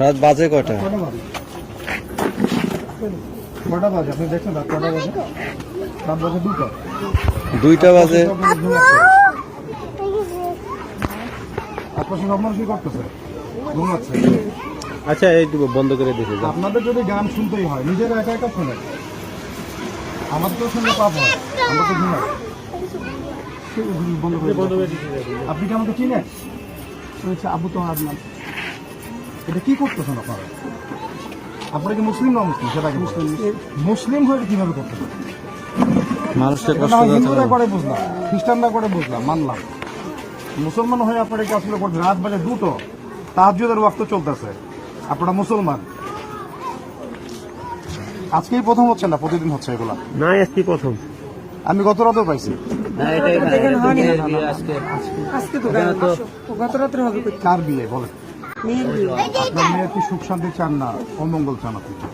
রাত বাজে কটা? বাজে কটা বাজে? আপনি দেখছেন রাত কটা বাজে? রাত বাজে দুটো। দুইটা বাজে। আপনার সব মানুষ কি করতেছে? আচ্ছা একটু বন্ধ করে দেখে। আপনাদের যদি গান শুনতেই হয় নিজেরা একা একা শোনেন আমার তো শুনলে পাপ হয়। আমরা তো ঘুমাই। বন্ধ করে আপনি কি আমাকে চিনেন? আবু তো আপনার এটা কি করতেছেন আপনারা? আপনারা কি মুসলিম না মুসলিম? সেটা কি মুসলিম। মুসলিম হয়ে কীভাবে করতে পারেন? মানুষকে কষ্ট না দিতে হিন্দুরা করে বুঝলাম খ্রিস্টানরা করে বুঝলাম মানলাম। মুসলমান হয়ে আপনারা কি আসলে করছেন? রাত বাজে দুটো তাহাজুদের ওয়াক্ত চলতেছে। আপনারা মুসলমান। আজকেই প্রথম হচ্ছে না? প্রতিদিন হচ্ছে এগুলা? না আজকে প্রথম। আমি গত রাতেও পাইছি। তো গত রাত্রে হবে। কার বিয়ে বলে মেয়ের বিয়ে। আপনার মেয়ে কি সুখ শান্তি চান না? অমঙ্গল চান আপনি? সুখ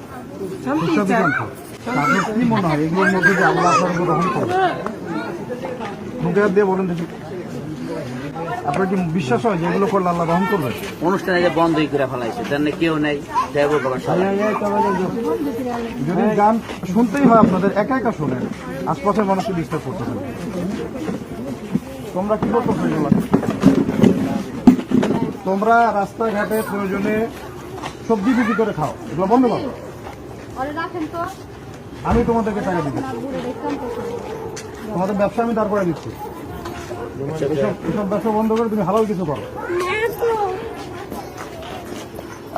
শান্তি চান। চান তো আপনার কি মনে হয়? এগুলোর মধ্যে যে আল্লাহ আপনার গ্রহণ করবে মুখে দিয়ে বলেন দেখি। আপনার কি বিশ্বাস হয় যে এগুলো করলে আল্লাহ গ্রহণ করবে? অনুষ্ঠানে যে বন্ধই করে ফেলাইছে তার কেউ নেই দেবো যদি গান শুনতেই হয় আপনাদের একা একা শোনেন আশপাশের মানুষকে ডিস্টার্ব করতেছেন তোমরা কি করতেছো এগুলো? তোমরা রাস্তাঘাটে প্রয়োজনে সবজি বিক্রি করে খাও। এগুলো বন্ধ করো। ওরে রাখেন তো আমি তোমাদেরকে টাকা দিচ্ছি তোমাদের ব্যবসা আমি তারপরে দিচ্ছি। এসব এসব ব্যবসা বন্ধ করে তুমি হালাল কিছু করো।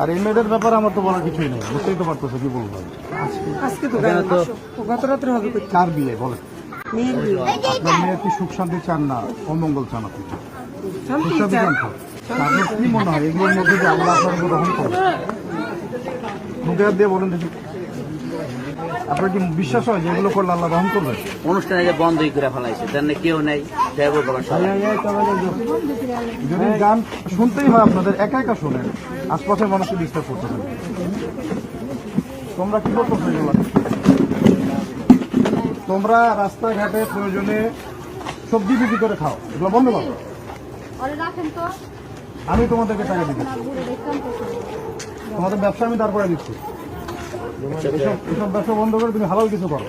আর এই মেয়েদের ব্যাপারে আমার তো বলার কিছুই নেই। বুঝতেই তো পারতেছো কি বলব আজকে তো গত রাত্রে হবে কার বিয়ে? বলে। আপনার মেয়ে কি সুখ শান্তি চান না? অমঙ্গল চান আপনি। সুখ শান্তি চান। আপনার কি মনে হয় এগুলোর মধ্যে যে আল্লাহ আপনার গ্রহণ করবে মুখে দিয়ে বলেন দেখি আপনার কি বিশ্বাস হয় যে এগুলো করলে আল্লাহ গ্রহণ করবে অনুষ্ঠানে যে বন্ধই করে ফেলাইছে তার কেউ নেই দেবো যদি গান শুনতেই হয় আপনাদের একা একা শোনেন আশপাশের মানুষকে ডিস্টার্ব করতেছেন তোমরা কি করতেছো এগুলো তোমরা রাস্তাঘাটে প্রয়োজনে সবজি বিক্রি করে খাও। এগুলো বন্ধ করো। রাখেন তো। আমি তোমাদেরকে টাকা দিচ্ছি। তোমাদের ব্যবসা আমি তারপরে দিচ্ছি। এসব এসব ব্যবসা বন্ধ করে তুমি হালাল কিছু করো।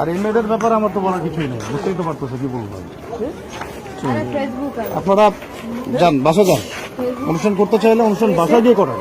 আর এই মেয়েদের ব্যাপারে আমার তো বলার কিছুই নেই। বুঝতেই তো পারতেছো কি বলব আপনারা যান বাসা যান। অনুষ্ঠান করতে চাইলে অনুষ্ঠান বাসা গিয়ে করেন।